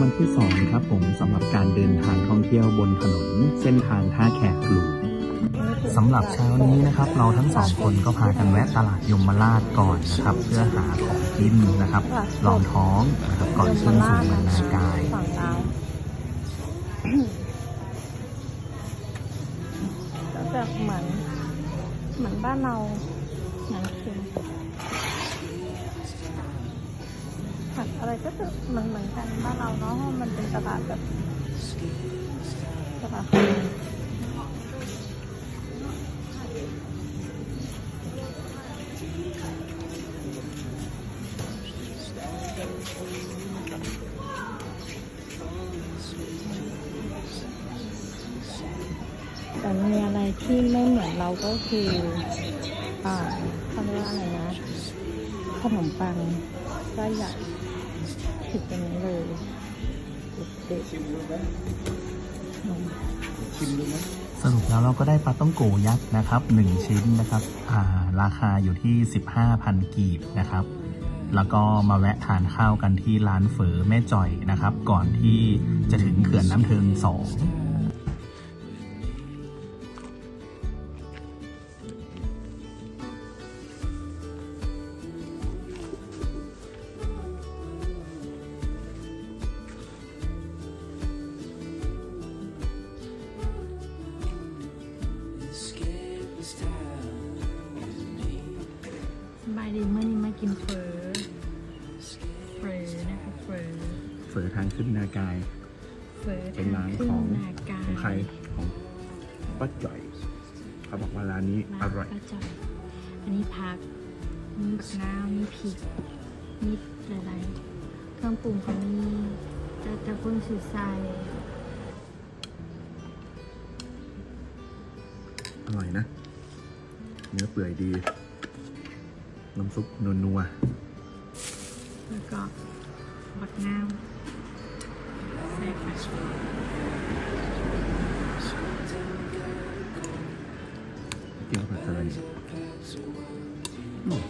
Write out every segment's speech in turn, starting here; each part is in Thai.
วันที่สองครับผมสำหรับการเดินทางท่องเที่ยวบนถนนเส้นทางท่าแขกหลูสำหรับเช้านี้นะครับ เราทั้งสองคนก็พากันแวะตลาดยมราชก่อนนะครับ เพื่อหาของกินนะครับรองท้องนะครับก่อนขึ้นสู่เมืองนากายก็จะเหมือนเหมือนบ้านเราหนังเค็มผัดอะไรก็จะเหมือนเหมือ นกันบ้านเราเนาะเพราะมันเป็นตลาดแบบตลาดคนแต่มีอะไรที่ไม่เหมือนเราก็คืออ่าเขาเรียกว่าอะไรนะขนมปังก็ใหญ่ ถึงตรงนี้เลยเด็ดๆนมสรุปแล้วเราก็ได้ปลาต้องโกยักษ์นะครับหนึ่งชิ้นนะครับอ่าราคาอยู่ที่ 15,000 กีบนะครับ แล้วก็มาแวะทานข้าวกันที่ร้านเฝอแม่จ่อยนะครับ ก่อนที่จะถึงเขื่อนน้ำเทิงสอง ดีเมื่อนี้มากินเฟอเฟอนะคะเฟอเฝอทางขึ้นนากาย เฟอเป็นร้านขึ้ของนากาของใครของป้าจ่อยเขาบอกว่าร้านนี้อร่อยป้าจ่อยอันนี้ผักมีบักนาวมีพริกมีอะไรๆเครื่องปรุงเขามีจะจะเพิ่งสูตรใส่อร่อยนะ เนื้อเปื่อยดี น้ำซุปนัวแล้วก็บักนาวใส่ไปๆเกี่ยวกับอะไรอืม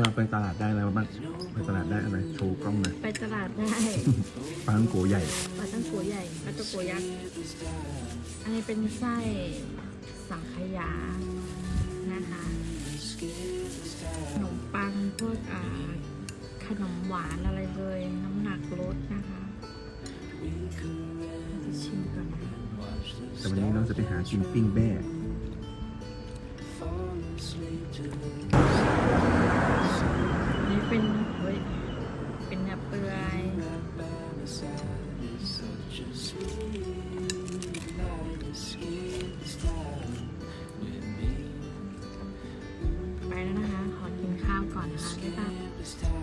เราไปตลาดได้แล้วบ้างไปตลาดได้อะไรโชว์กล้องหน่อยไปตลาดได้ปลาท่องโกใหญ่ปลาตั้งโกใหญ่ปลาตะโกยักษ์อันนี้เป็นไส้ จะไปหากินปิ้งแบ้นนี้เป็นเฮ้ยเป็นเนื้อเปื่อยไปแล้วนะคะ ขอกินข้าวก่อนนะคะบ๊ายบ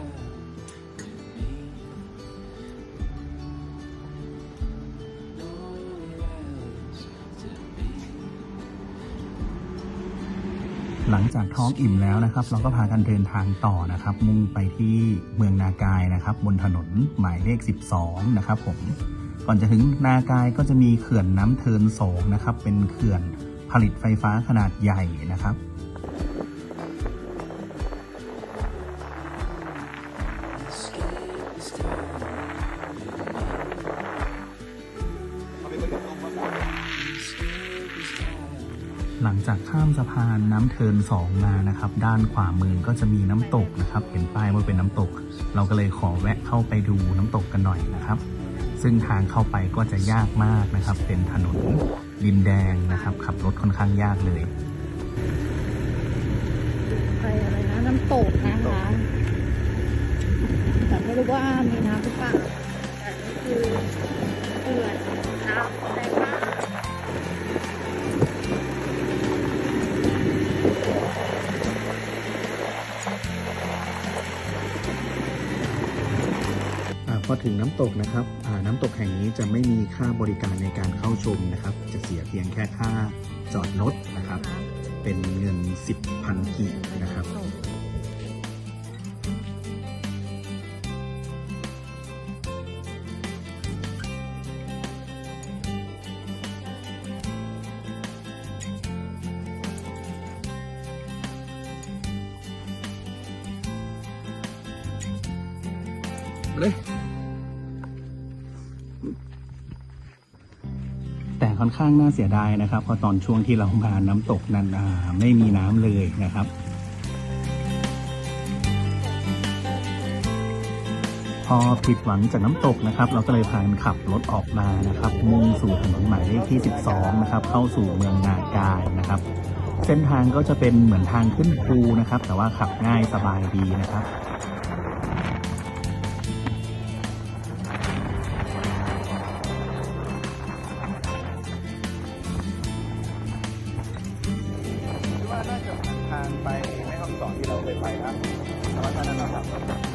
หลังจากท้องอิ่มแล้วนะครับ เราก็พากันเดินทางต่อนะครับ มุ่งไปที่เมืองนากายนะครับ บนถนนหมายเลข 12 นะครับผมก่อนจะถึงนากายก็จะมีเขื่อนน้ำเทินสองนะครับ เป็นเขื่อนผลิตไฟฟ้าขนาดใหญ่นะครับ จากข้ามสะพานน้ำเทินสองมานะครับ ด้านขวามือก็จะมีน้ำตกนะครับ เห็นป้ายว่าเป็นน้ำตก เราก็เลยขอแวะเข้าไปดูน้ำตกกันหน่อยนะครับ ซึ่งทางเข้าไปก็จะยากมากนะครับ เป็นถนนดินแดงนะครับ ขับรถค่อนข้างยากเลยไปอะไรนะน้ำตกนะคะแต่ไม่รู้ว่ามีน้ำหรือเปล่าแต่นี่คือเขื่อนน้ำแรงมาก พอถึงน้ำตกนะครับอ่าน้ำตกแห่งนี้จะไม่มีค่าบริการในการเข้าชมนะครับ จะเสียเพียงแค่ค่าจอดรถนะครับ เป็นเงิน 10,000 กีบนะครับ เลยแต่ค่อนข้างน่าเสียดายนะครับเพราะตอนช่วงที่เรามาน้ำตกนั้นไม่มีน้ำเลยนะครับพอผิดหวังจากน้ำตกนะครับ เราก็เลยพากันขับรถออกมานะครับ มุ่งสู่ถนนหมายเลขที่ 12 นะครับ เข้าสู่เมืองนากายนะครับ เส้นทางก็จะเป็นเหมือนทางขึ้นภูนะครับ แต่ว่าขับง่ายสบายดีนะครับ อนที่เราเคยไปครับแต่ว่าตอนนั้นเราขับ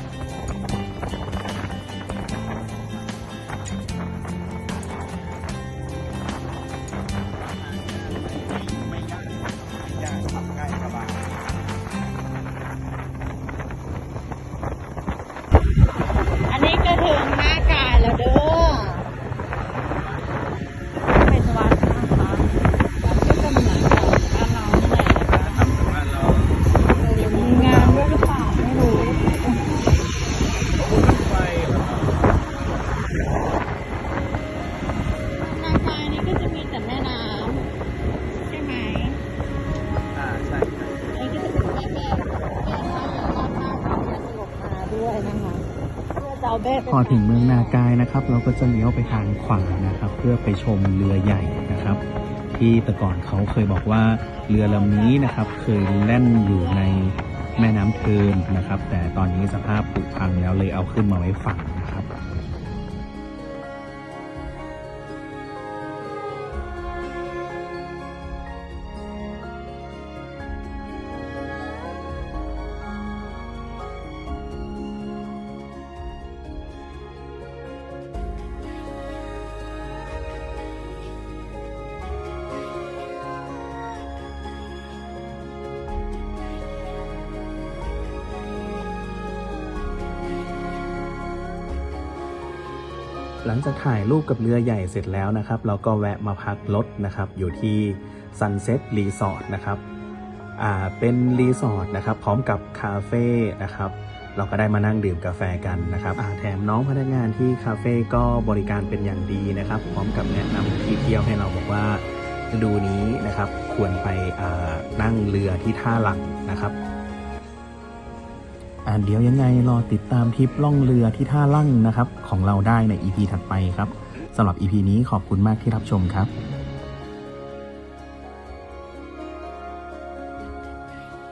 พอจะเอาแบบพอถึงเมืองนากายนะครับ เราก็จะเลี้ยวไปทางขวานะครับ เพื่อไปชมเรือใหญ่นะครับ ที่แต่ก่อนเขาเคยบอกว่าเรือลำนี้นะครับ เคยแล่นอยู่ในแม่น้ำเทินนะครับ แต่ตอนนี้สภาพผุพังแล้วเลยเอาขึ้นมาไว้ฝั่งนะครับ หลังจากถ่ายรูปกับเรือใหญ่เสร็จแล้วนะครับ เราก็แวะมาพักรถนะครับ อยู่ที่ Sunset Resort นะครับอ่าเป็นรีสอร์ทนะครับพร้อมกับคาเฟ่นะครับเราก็ได้มานั่งดื่มกาแฟกันนะครับแถมน้องพนักงานที่คาเฟ่ก็บริการเป็นอย่างดีนะครับ พร้อมกับแนะนำที่เที่ยวให้เราบอกว่าฤดูนี้นะครับ ควรไปนั่งเรือที่ท่าหลังนะครับ เดี๋ยวยังไงรอติดตามทริปล่องเรือที่ท่าลั่งนะครับ ของเราได้ใน EP ถัดไปครับสำหรับ EP นี้ขอบคุณมากที่รับชมครับ